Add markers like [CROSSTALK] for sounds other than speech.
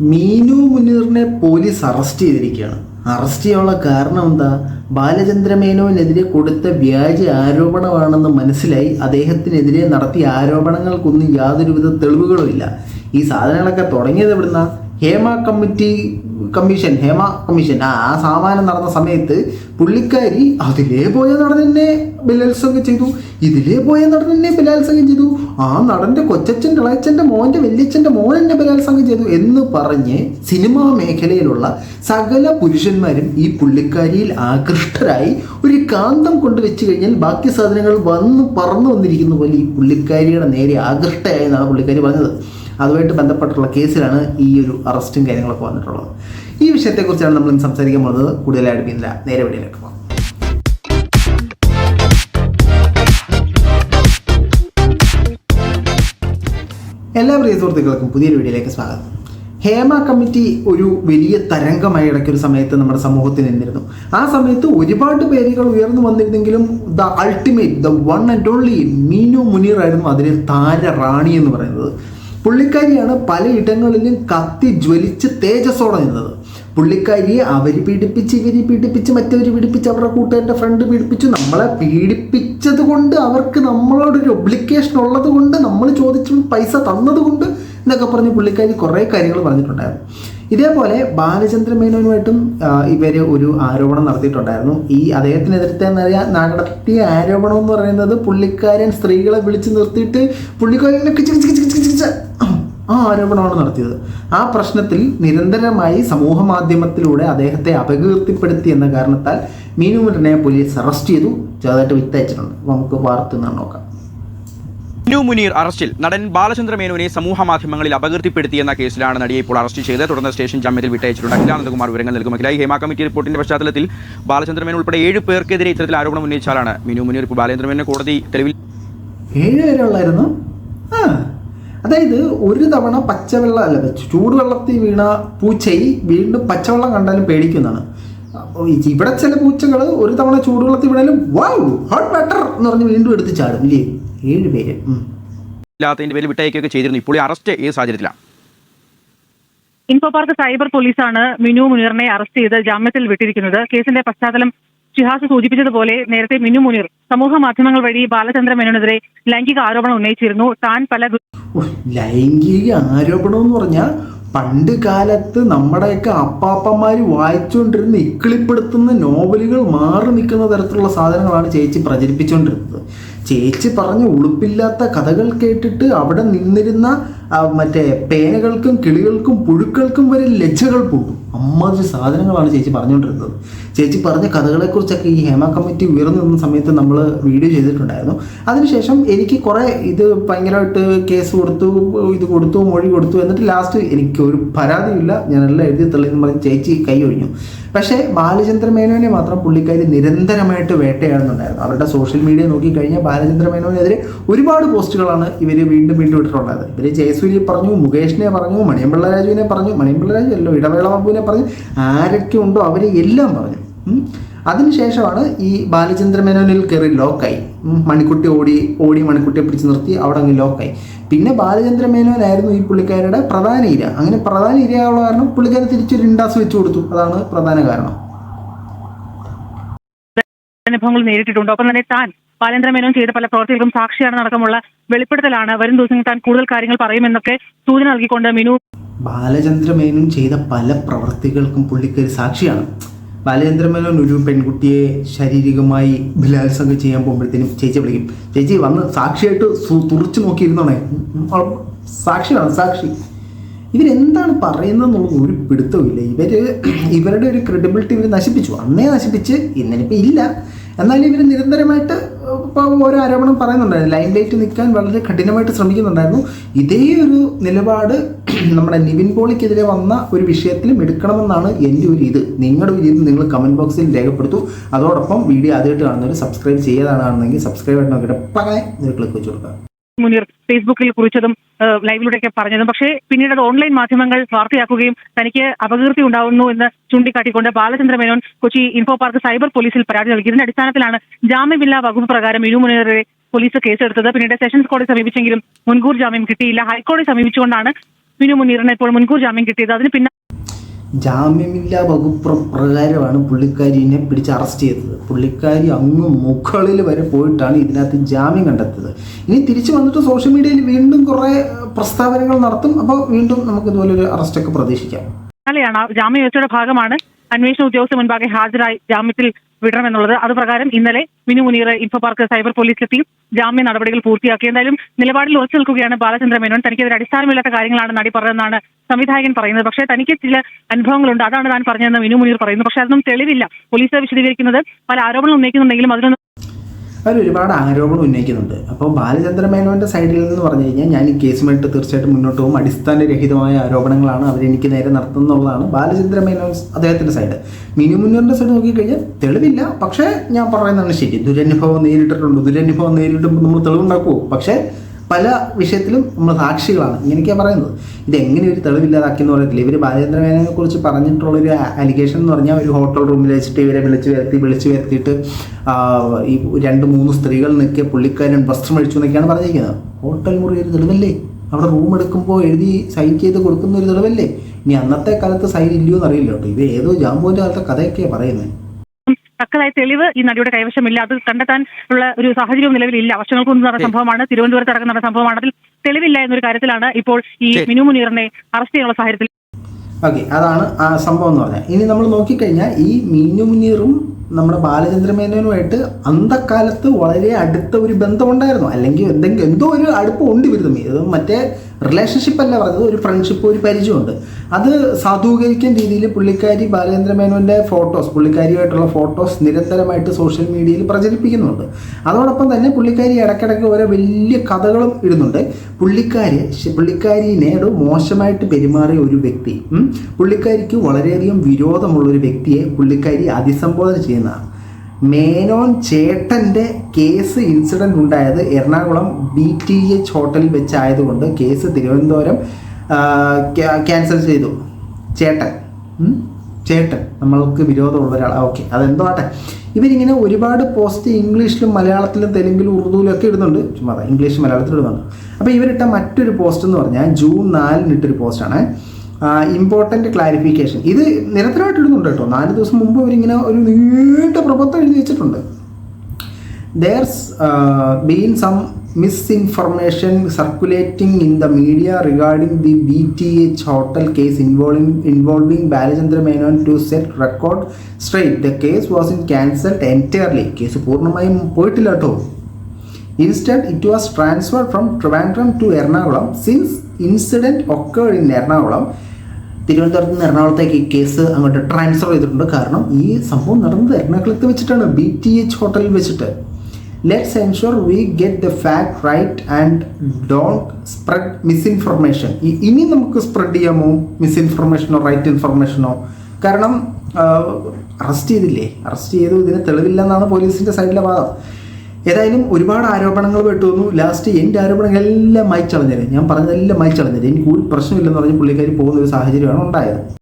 മീനു മുനീറിനെ police arrest ചെയ്തിരിക്കുകയാണ്. Arrest ചെയ്യാനുള്ള കാരണം എന്താ? ബാലചന്ദ്ര മേനോനെതിരെ കൊടുത്ത വ്യാജ ആരോപണമാണെന്ന് മനസ്സിലായി. അദ്ദേഹത്തിനെതിരെ നടത്തിയ ആരോപണങ്ങൾക്കൊന്നും യാതൊരുവിധ തെളിവുകളും ഇല്ല ഈ സാധനങ്ങളൊക്കെ തുടങ്ങിയത് എവിടുന്ന? Hema committee commission Hema commission. ആ ആ സാമാനം നടന്ന സമയത്ത് പുള്ളിക്കാരി അതിലേ പോയ നടൻ തന്നെ ബലാത്സംഗം ചെയ്തു. ഇതിലേ പോയ നടൻ തന്നെ ബലാത്സംഗം ചെയ്തു. ആ നടന്റെ കൊച്ചച്ഛന്റെ ഇളയച്ചന്റെ മോന്റെ വല്യച്ഛന്റെ മോൻ എന്നെ ബലാത്സംഗം ചെയ്തു എന്ന് പറഞ്ഞ് സിനിമാ മേഖലയിലുള്ള സകല പുരുഷന്മാരും ഈ പുള്ളിക്കാരിയിൽ ആകൃഷ്ടരായി ഒരു കാന്തം കൊണ്ട് വെച്ച് കഴിഞ്ഞാൽ ബാക്കി സാധനങ്ങൾ വന്ന് പറന്നു വന്നിരിക്കുന്ന പോലെ ഈ പുള്ളിക്കാരിയുടെ നേരെ ആകൃഷ്ടയായി എന്നാണ് പുള്ളിക്കാരി പറഞ്ഞത്. അതുമായിട്ട് ബന്ധപ്പെട്ടുള്ള കേസിലാണ് ഈ ഒരു അറസ്റ്റും കാര്യങ്ങളൊക്കെ വന്നിട്ടുള്ളത്. ഈ വിഷയത്തെക്കുറിച്ചാണ് നമ്മൾ സംസാരിക്കാൻ പോകുന്നത്. കൂടുതലായിട്ട് പിന്നില്ല നേരെ വീഡിയോയിലേക്ക് പോകാം. എല്ലാ പ്രിയ സുഹൃത്തുക്കൾക്കും പുതിയൊരു വീഡിയോയിലേക്ക് സ്വാഗതം. ഹേമ കമ്മിറ്റി ഒരു വലിയ തരംഗമായി ഇടയ്ക്കൊരു സമയത്ത് നമ്മുടെ സമൂഹത്തിൽ നിന്നിരുന്നു. ആ സമയത്ത് ഒരുപാട് പേരുകൾ ഉയർന്നു വന്നിരുന്നെങ്കിലും the ultimate the one and only Meenu Muneer ആയിരുന്നു അതിലെ താര റാണി എന്ന് പറയുന്നത്. പുള്ളിക്കാരിയാണ് പലയിടങ്ങളിലും കത്തി ജ്വലിച്ച് തേജസ്സോടെ നിന്നത്. പുള്ളിക്കാരിയെ അവർ പീഡിപ്പിച്ച് ഇവർ പീഡിപ്പിച്ച് മറ്റവർ പീഡിപ്പിച്ച് അവരുടെ കൂട്ടുകാരുടെ ഫ്രണ്ട് പീഡിപ്പിച്ചു. നമ്മളെ പീഡിപ്പിച്ചത് കൊണ്ട് അവർക്ക് നമ്മളോടൊരു ഒബ്ലിക്കേഷൻ ഉള്ളത് കൊണ്ട് നമ്മൾ ചോദിച്ചു പൈസ തന്നത് കൊണ്ട് എന്നൊക്കെ പറഞ്ഞ് പുള്ളിക്കാരി കുറേ കാര്യങ്ങൾ പറഞ്ഞിട്ടുണ്ടായിരുന്നു. ഇതേപോലെ ബാലചന്ദ്ര മേനോനുമായിട്ടും ഇവർ ഒരു ആരോപണം നടത്തിയിട്ടുണ്ടായിരുന്നു. ഈ അദ്ദേഹത്തിനെതിരത്തെ നടത്തിയ ആരോപണം എന്ന് പറയുന്നത് പുള്ളിക്കാരൻ സ്ത്രീകളെ വിളിച്ച് നിർത്തിയിട്ട് പുള്ളിക്കാരനെ കിച്ച് കിച്ച് കിച്ച് കിച്ച് കിച്ച് ആ ആരോപണമാണ് നടത്തിയത്. ആ പ്രശ്നത്തിൽ നിരന്തരമായി സമൂഹ മാധ്യമത്തിലൂടെ അദ്ദേഹത്തെ അപകീർത്തിപ്പെടുത്തി എന്ന കാരണത്താൽ മീനു മുരനെ പോലീസ് അറസ്റ്റ് ചെയ്തു. ചെറുതായിട്ട് വിത്തയച്ചിട്ടുണ്ട് അപ്പോൾ നമുക്ക് വാർത്ത നോക്കാം. മീനു മുനീർ അറസ്റ്റിൽ നടൻ ബാലചന്ദ്ര മേനോനെ സമൂഹ മാധ്യമങ്ങളിൽ അപകീർത്തിപ്പെടുത്തിയെന്ന കേസിലാണ് നടിയെ ഇപ്പോൾ അറസ്റ്റ് ചെയ്ത് തുടർന്ന് സ്റ്റേഷൻ ജാമ്യത്തിൽ വിട്ടയച്ചിട്ടുണ്ട്. അഖിലാനന്ദകുമാർ വിവരങ്ങൾ നൽകും. അഖിലായി ഹേമ കമ്മിറ്റി റിപ്പോർട്ടിന്റെ പശ്ചാത്തലത്തിൽ ബാലചന്ദ്ര മേനോൻ ഉൾപ്പെടെ ഏഴ് പേർക്കെതിരെ ഇത്തരത്തിൽ ആരോപണം ഉന്നയിച്ചാലാണ് മിനു മുനീർ. ഇപ്പോൾ ബാലചന്ദ്ര മേനോനെ കോടതി തെളിവിൽ ഏഴ് പേരുള്ളായിരുന്നു ആ. അതായത് ഒരു തവണ പച്ചവെള്ളം അല്ല ചൂടുവെള്ളത്തിൽ വീണ പൂച്ചയി വീണ്ടും പച്ചവെള്ളം കണ്ടാലും പേടിക്കുന്നതാണ്. ഇവിടെ ചില പൂച്ചകൾ ഒരു തവണ ചൂടുവെള്ളത്തിൽ വീണാലും വാവ് ഹോട്ട് വാട്ടർ എന്ന് പറഞ്ഞ് വീണ്ടും എടുത്ത് ചാടും. ഇല്ലേ? ഏഴ് പേര്. ഇല്ലാത്തതിന്റെ പേര് വിട്ടയക്കുകയൊക്കെ ചെയ്തിരുന്നു. ഇപ്പോൾ അറസ്റ്റ് ഏത് സാഹചര്യത്തിലാണ് ഇൻഫോ പാർക്ക് സൈബർ പോലീസാണ് മിനു മുനീറിനെ അറസ്റ്റ് ചെയ്ത് ജാമ്യത്തിൽ വിട്ടിരിക്കുന്നത്. കേസിന്റെ പശ്ചാത്തലം ഷിഹാസ് സൂചിപ്പിച്ചതുപോലെ നേരത്തെ മിന്നു മുനീർ സമൂഹ മാധ്യമങ്ങൾ വഴി ബാലചന്ദ്ര മേനോനെതിരെ ലൈംഗിക ആരോപണം ഉന്നയിച്ചിരുന്നു. താൻ പല ലൈംഗിക ആരോപണം എന്ന് പറഞ്ഞാൽ പണ്ട് കാലത്ത് നമ്മുടെയൊക്കെ അപ്പാപ്പന്മാർ വായിച്ചുകൊണ്ടിരുന്ന ഇക്കിളിപ്പെടുത്തുന്ന നോവലുകൾ മാറി നിൽക്കുന്ന തരത്തിലുള്ള സാധനങ്ങളാണ് ചേച്ചി പ്രചരിപ്പിച്ചുകൊണ്ടിരുന്നത് ചേച്ചി പറഞ്ഞ ഉളുപ്പില്ലാത്ത കഥകൾ കേട്ടിട്ട് അവിടെ നിന്നിരുന്ന മറ്റേ പേനകൾക്കും കിളികൾക്കും പുഴുക്കൾക്കും വരെ ലജ്ജകൾ പൂട്ടും. അമ്മാതിരി സാധനങ്ങളാണ് ചേച്ചി പറഞ്ഞുകൊണ്ടിരുന്നത്. ചേച്ചി പറഞ്ഞ കഥകളെക്കുറിച്ചൊക്കെ ഈ ഹേമ കമ്മിറ്റി ഉയർന്നു നിന്ന സമയത്ത് നമ്മൾ വീഡിയോ ചെയ്തിട്ടുണ്ടായിരുന്നു. അതിനുശേഷം എനിക്ക് കുറേ ഇത് ഭയങ്കരമായിട്ട് കേസ് കൊടുത്തു ഇത് കൊടുത്തു മൊഴി കൊടുത്തു എന്നിട്ട് ലാസ്റ്റ് എനിക്ക് ഒരു പരാതിയില്ല എല്ലാം എഴുതി തള്ളിയെന്ന് പറഞ്ഞ് ചേച്ചി കൈ ഒഴിഞ്ഞു. പക്ഷേ ബാലചന്ദ്ര മേനോനെ മാത്രം പുള്ളിക്കാരി നിരന്തരമായിട്ട് വേട്ടയാടുന്നുണ്ടായിരുന്നു. അവരുടെ സോഷ്യൽ മീഡിയ നോക്കിക്കഴിഞ്ഞാൽ ബാലചന്ദ്ര മേനോനെതിരെ ഒരുപാട് പോസ്റ്റുകളാണ് ഇവർ വീണ്ടും വീണ്ടും ഇട്ടിട്ടുള്ളത്. ഇവർ ജയസൂര്യെ പറഞ്ഞു മുകേഷിനെ പറഞ്ഞു മണിയമ്പിള്ള രാജുവിനെ പറഞ്ഞു മണിയമ്പിള്ള രാജു അല്ലോ ഇടവേള ബാബുവിനെ പറഞ്ഞു ആരൊക്കെ ഉണ്ടോ അവരെ എല്ലാം പറഞ്ഞു. അതിനുശേഷമാണ് ഈ ബാലചന്ദ്ര മേനോനിൽ കയറി ലോക്കായി. മണിക്കുട്ടി ഓടി ഓടി മണിക്കുട്ടിയെ പിടിച്ചു നിർത്തി അവിടെ അങ്ങ് ലോക്കായി. പിന്നെ ബാലചന്ദ്ര മേനോനായിരുന്നു ഈ പുള്ളിക്കാരുടെ പ്രധാന ഇര. അങ്ങനെ പ്രധാന ഇരയായുള്ള കാരണം പുള്ളിക്കാരെ തിരിച്ചൊരു ഇൻഡാസ് വെച്ചു കൊടുത്തു. അതാണ് പ്രധാന കാരണം. അനുഭവങ്ങൾ നേരിട്ടിട്ടുണ്ട്. ഒപ്പം തന്നെ താൻ ബാലേന്ദ്ര മേനോൻ ചെയ്ത പല പ്രവർത്തികൾക്കും സാക്ഷിയാണ് അടക്കമുള്ള വെളിപ്പെടുത്തലാണ് വരും ദിവസങ്ങളിൽ താൻ കൂടുതൽ കാര്യങ്ങൾ പറയുമെന്നൊക്കെ സൂചന നൽകിക്കൊണ്ട് മിനു ബാലചന്ദ്ര മേനോൻ ചെയ്ത പല പ്രവർത്തികൾക്കും പുള്ളിക്കൊരു സാക്ഷിയാണ്. ബാലചന്ദ്രമേനോൻ ഒരു പെൺകുട്ടിയെ ശാരീരികമായി ബലാത്സംഗം ചെയ്യാൻ പോകുമ്പോഴത്തേനും ചേച്ചി വിളിക്കും. ചേച്ചി വന്ന് സാക്ഷിയായിട്ട് തുറച്ചു നോക്കിയിരുന്നോണേ. സാക്ഷിയാണ് സാക്ഷി. ഇവരെന്താണ് പറയുന്നതെന്നുള്ളത് ഒരു പിടുത്തവുമില്ല ഇവർ [CLEARS THROAT] ഇവരുടെ ഒരു ക്രെഡിബിലിറ്റി ഇവർ നശിപ്പിച്ചു. അന്നേ നശിപ്പിച്ച് ഇന്നിനിപ്പോൾ ഇല്ല. എന്നാലും ഇവർ നിരന്തരമായിട്ട് ഇപ്പോൾ ഓരോ ആരോപണം പറയുന്നുണ്ടായിരുന്നു. ലൈൻ ലൈറ്റ് നിൽക്കാൻ വളരെ കഠിനമായിട്ട് ശ്രമിക്കുന്നുണ്ടായിരുന്നു. ഇതേ ഒരു നിലപാട് [CLEARS THROAT] നമ്മുടെ നിവിൻ പോളിക്കെതിരെ വന്ന ഒരു വിഷയത്തിലും എടുക്കണമെന്നാണ് എന്റെ ഒരു ഇത്. നിങ്ങളുടെ ഒരു ഇത് നിങ്ങൾ കമന്റ് ബോക്സിൽ രേഖപ്പെടുത്തൂ. അതോടൊപ്പം വീഡിയോ ആദ്യമായിട്ട് കാണുന്നവർ സബ്സ്ക്രൈബ് ചെയ്യാതാണെങ്കിൽ സബ്സ്ക്രൈബ് ആയിട്ട് നോക്കിയിട്ട് പകനെ ഒരു ക്ലിക്ക് വെച്ച് കൊടുക്കുക. മുനീർ ഫേസ്ബുക്കിൽ കുറിച്ചതും ലൈവിലൂടെ ലൈവിലൂടെയൊക്കെ പറഞ്ഞതും. പക്ഷേ പിന്നീട് അത് ഓൺലൈൻ മാധ്യമങ്ങൾ വാർത്തയാക്കുകയും തനിക്ക് അപകീർത്തി ഉണ്ടാവുന്നു എന്ന് ചൂണ്ടിക്കാട്ടിക്കൊണ്ട് Balachandra Menon Kochi info park cyber പോലീസിൽ പരാതി നൽകി. ഇതിന്റെ അടിസ്ഥാനത്തിലാണ് ജാമ്യമില്ലാ വകുപ്പ് പ്രകാരം ഇരു മുനീറിനെ പോലീസ് കേസെടുത്തത്. പിന്നീട് സെഷൻസ് കോടതി സമീപിച്ചെങ്കിലും മുൻകൂർ ജാമ്യം കിട്ടിയില്ല. ഹൈക്കോടതി സമീപിച്ചുകൊണ്ടാണ് മിനു മുനീറിന് ഇപ്പോൾ മുൻകൂർ ജാമ്യം കിട്ടിയത്. അതിന് പിന്നെ ജാമ്യമില്ലാ വകുപ്പ് പ്രകാരമാണ് പുള്ളിക്കാരിനെ പിടിച്ച് അറസ്റ്റ് ചെയ്തത്. പുള്ളിക്കാരി അങ്ങ് മുകളിൽ വരെ പോയിട്ടാണ് ഇതിനകത്ത് ജാമ്യം കണ്ടെത്തിയത്. ഇനി തിരിച്ചു വന്നിട്ട് സോഷ്യൽ മീഡിയയിൽ വീണ്ടും കുറേ പ്രസ്താവനകൾ നടത്തും. അപ്പോൾ വീണ്ടും നമുക്ക് ഇതുപോലൊരു അറസ്റ്റൊക്കെ പ്രതീക്ഷിക്കാം. ജാമ്യ വ്യവസ്ഥയുടെ ഭാഗമാണ്. അന്വേഷണ ഉദ്യോഗസ്ഥ മുൻപാകെ ഹാജരായി. ജാമ്യത്തിൽ വിടണമെന്നുള്ളത്. അത് പ്രകാരം ഇന്നലെ Minu Muneer info park cyber പോലീസിലെത്തി. ജാമ്യ നടപടികൾ പൂർത്തിയാക്കി. എന്തായാലും നിലപാടിൽ ഉറച്ചു നിൽക്കുകയാണ് ബാലചന്ദ്ര മേനോൻ. തനിക്കെതിരെ അടിസ്ഥാനമില്ലാത്ത കാര്യങ്ങളാണ് നടി പറഞ്ഞതെന്നാണ് സംവിധായകൻ പറയുന്നത്. പക്ഷേ തനിക്ക് ചില അനുഭവങ്ങളുണ്ട്. അതാണ് താൻ പറഞ്ഞതെന്ന് മിനു മുനീർ പറയുന്നു. പക്ഷേ അതൊന്നും തെളിവില്ല. പോലീസ് വിശദീകരിക്കുന്നത് പല ആരോപണങ്ങൾ ഉന്നയിക്കുന്നുണ്ടെങ്കിലും അതിനൊന്നും അവർ ഒരുപാട് ആരോപണം ഉന്നയിക്കുന്നുണ്ട്. അപ്പോൾ ബാലചന്ദ്ര മേനോന്റെ സൈഡിൽ നിന്ന് പറഞ്ഞു കഴിഞ്ഞാൽ ഞാൻ ഈ കേസുമായിട്ട് തീർച്ചയായിട്ടും മുന്നോട്ട് പോകും. അടിസ്ഥാനരഹിതമായ ആരോപണങ്ങളാണ് അവരെനിക്ക് നേരെ നടത്തുന്നുള്ളതാണ് ബാലചന്ദ്ര മേനോൻ അദ്ദേഹത്തിന്റെ സൈഡ്. മിനി മുന്നൂറിന്റെ സൈഡ് നോക്കിക്കഴിഞ്ഞാൽ തെളിവില്ല. പക്ഷേ ഞാൻ പറയുന്നതാണ് ശരി. ദുരനുഭവം നേരിട്ടിട്ടുണ്ട്. ദുരനുഭവം നേരിട്ടുമ്പോൾ നമ്മൾ തെളിവുണ്ടാക്കുമോ പക്ഷേ പല വിഷയത്തിലും നമ്മൾ സാക്ഷികളാണ്. ഇങ്ങനെയൊക്കെയാണ് പറയുന്നത്. ഇത് എങ്ങനെ ഒരു തെളിവില്ലാതാക്കിയെന്ന് പറയത്തില്ല ഇവർ ബാലചന്ദ്ര മേനോനെ കുറിച്ച് പറഞ്ഞിട്ടുള്ളൊരു അലിഗേഷൻ എന്ന് പറഞ്ഞാൽ ഒരു ഹോട്ടൽ റൂമിൽ വെച്ചിട്ട് ഇവരെ വിളിച്ച് വരുത്തി വിളിച്ച് വരുത്തിയിട്ട് ഈ രണ്ട് മൂന്ന് സ്ത്രീകൾ നിൽക്കിയ പുള്ളിക്കാരൻ വസ്ത്രം അഴിച്ചു എന്നൊക്കെയാണ് പറഞ്ഞിരിക്കുന്നത്. ഹോട്ടൽ മുറി ഒരു തെളിവല്ലേ? അവിടെ റൂം എടുക്കുമ്പോൾ എഴുതി സൈൻ ചെയ്ത് കൊടുക്കുന്ന ഒരു തെളിവല്ലേ? ഇനി അന്നത്തെ കാലത്ത് സൈൻ ഇല്ലയോ എന്നറിയില്ല കേട്ടോ. ഇത് ഏതോ ജാമ്പുവിന്റെ കാലത്തെ കഥയൊക്കെയാണ് പറയുന്നത് തക്കതായ തെളിവ് ഈ നടിയുടെ കൈവശമില്ല. അത് കണ്ടെത്താൻ ഉള്ള ഒരു സാഹചര്യവും നിലവിലില്ല വർഷങ്ങൾക്ക് മുമ്പ് നടന്ന സംഭവമാണ്. തിരുവനന്തപുരത്ത് അടക്കം നടന്ന സംഭവമാണ്. അതിൽ തെളിവില്ല എന്നൊരു കാര്യത്തിലാണ് ഇപ്പോൾ ഈ. മിനു മുനീറിനെ അറസ്റ്റ് ചെയ്യാനുള്ള സാഹചര്യത്തിൽ. ഓക്കെ അതാണ് ആ സംഭവം എന്ന് പറഞ്ഞാൽ. ഇനി നമ്മൾ നോക്കിക്കഴിഞ്ഞാൽ ഈ മിന്നു മുനീറും നമ്മുടെ ബാലചന്ദ്ര മേനോനുമായിട്ട് അന്തക്കാലത്ത് വളരെ അടുത്ത ഒരു ബന്ധമുണ്ടായിരുന്നു. അല്ലെങ്കിൽ എന്തെങ്കിലും എന്തോ ഒരു അടുപ്പം ഉണ്ട് ഇവർ തമ്മിൽ മറ്റേ റിലേഷൻഷിപ്പ് അല്ല പറഞ്ഞത് ഒരു ഫ്രണ്ട്ഷിപ്പ് ഒരു പരിചയമുണ്ട്. അത് സാധൂകരിക്കുന്ന രീതിയിൽ പുള്ളിക്കാരി ബാലചന്ദ്ര മേനോന്റെ ഫോട്ടോസ് പുള്ളിക്കാരിയുമായിട്ടുള്ള ഫോട്ടോസ് നിരന്തരമായിട്ട് സോഷ്യൽ മീഡിയയിൽ പ്രചരിപ്പിക്കുന്നുണ്ട്. അതോടൊപ്പം തന്നെ പുള്ളിക്കാരി ഇടയ്ക്കിടയ്ക്ക് ഓരോ വലിയ കഥകളും ഇടുന്നുണ്ട്. പുള്ളിക്കാരി പുള്ളിക്കാരിനോട് മോശമായിട്ട് പെരുമാറിയ ഒരു വ്യക്തി പുള്ളിക്കാരിക്ക് വളരെയധികം വിരോധമുള്ള ഒരു വ്യക്തിയെ പുള്ളിക്കാരി അതിസംബോധന ചെയ്യുന്നതാണ്. മേനോൻ ചേട്ടന്റെ കേസ് ഇൻസിഡന്റ് ഉണ്ടായത് എറണാകുളം ബി ടി എച്ച് ഹോട്ടലിൽ വെച്ചായതുകൊണ്ട് കേസ് തിരുവനന്തപുരം ക്യാൻസൽ ചെയ്തു. ചേട്ടൻ. ചേട്ടൻ. നമ്മൾക്ക് വിരോധമുള്ള ഒരാൾ. ഓക്കെ അതെന്തോ ആട്ടെ. ഇവരിങ്ങനെ ഒരുപാട് പോസ്റ്റ് ഇംഗ്ലീഷിലും മലയാളത്തിലും തെലുങ്കിലും ഉറുദുവിലും ഒക്കെ ഇടുന്നുണ്ട്. ചുമ്മാ ഇംഗ്ലീഷ് മലയാളത്തിൽ ഇടുന്നുണ്ട്. അപ്പോൾ ഇവരിട്ട മറ്റൊരു പോസ്റ്റ് എന്ന് പറഞ്ഞാൽ ജൂൺ നാലിന് ഇട്ടൊരു പോസ്റ്റാണ് ഇമ്പോർട്ടന്റ് ക്ലാരിഫിക്കേഷൻ ഇത് നിരന്തരമായിട്ട് എഴുതുന്നുണ്ട് നാല് ദിവസം മുമ്പ് അവരിങ്ങനെ ഒരു നീണ്ട പ്രബന്ധം എഴുതി വെച്ചിട്ടുണ്ട്. There's been some misinformation circulating in the media regarding the B T H hotel case involving involving Balachandra Menon to set record straight the case was in cancelled entirely case പൂർണമായും പോയിട്ടില്ല കേട്ടോ. Instant it was transfer from Trivandrum to Ernakulam since incident occurred in Ernakulam തിരുവനന്തപുരത്ത് നിന്ന് എറണാകുളത്തേക്ക് ഈ case അങ്ങോട്ട് transfer ചെയ്തിട്ടുണ്ട്. കാരണം ഈ സംഭവം നടന്നത് എറണാകുളത്ത് വെച്ചിട്ടാണ് ബി ടി എച്ച് ഹോട്ടലിൽ വെച്ചിട്ട്. Let's ensure we get the fact right and don't spread misinformation ഇനി നമുക്ക് സ്പ്രെഡ് ചെയ്യാമോ? മിസ്ഇൻഫർമേഷനോ റൈറ്റ് ഇൻഫർമേഷനോ കാരണം അറസ്റ്റ് ചെയ്തില്ലേ? അറസ്റ്റ് ചെയ്തു ഇതിന് തെളിവില്ലെന്നാണ് പോലീസിന്റെ സൈഡിലെ വാദം. ഏതായാലും ഒരുപാട് ആരോപണങ്ങൾ വെട്ടുവന്നു ലാസ്റ്റ് എന്റെ ആരോപണങ്ങളെല്ലാം മായ്ച്ചളഞ്ഞത് ഞാൻ പറഞ്ഞതെല്ലാം മായ്ച്ചളഞ്ഞത് എനിക്ക് ഒരു പ്രശ്നമില്ലെന്ന് പറഞ്ഞ് പുള്ളിക്കാരി പോകുന്ന ഒരു സാഹചര്യമാണ് ഉണ്ടായത്.